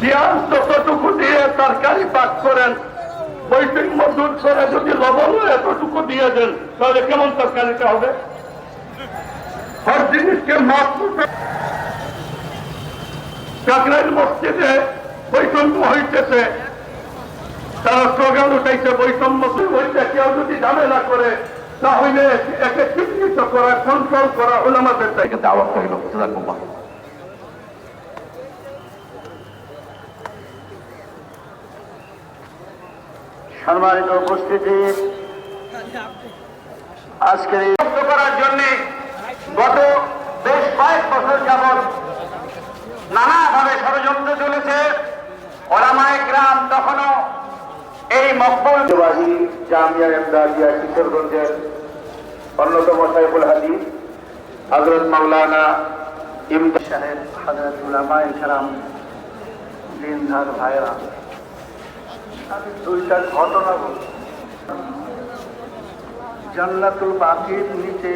পেঁয়াজ যতটুকু দিয়ে তরকারি পাক করেন বৈষম্য দূর করে যদি লবণ এতটুকু দিয়ে দেন, তাহলে কেমন তরকারিটা হবে? হর জিনিসকে কাকরাইল মসজিদে বৈষম্য হইতেছে। তারা স্লোগান উঠাইছে, বৈষম্য হইতে কেউ যদি ঝামেলা করে, তাহলে একে চিহ্নিত করা কন্ট্রোল করা হলো আমাদের থেকে দাওয়াত হইল সম্মানিত উপস্থিতি। আজকের এই করার জন্য গত বেশ কয়েক বছর যাবৎ নানাভাবে ষড়যন্ত্র চলেছে। ওলামায় গ্রাম তখনও এই মকবুল জামিয়া এমদাদিয়া কিশোরগঞ্জের অন্যতম সাইফুল হাদিস হজরত মাওলানা ইমদাদ সাহেব হজরত উলামা ইকরাম দিনধার ভাইরা। আমি দুইটা ঘটনা বলছি জান্নাতুল বাকির নিচে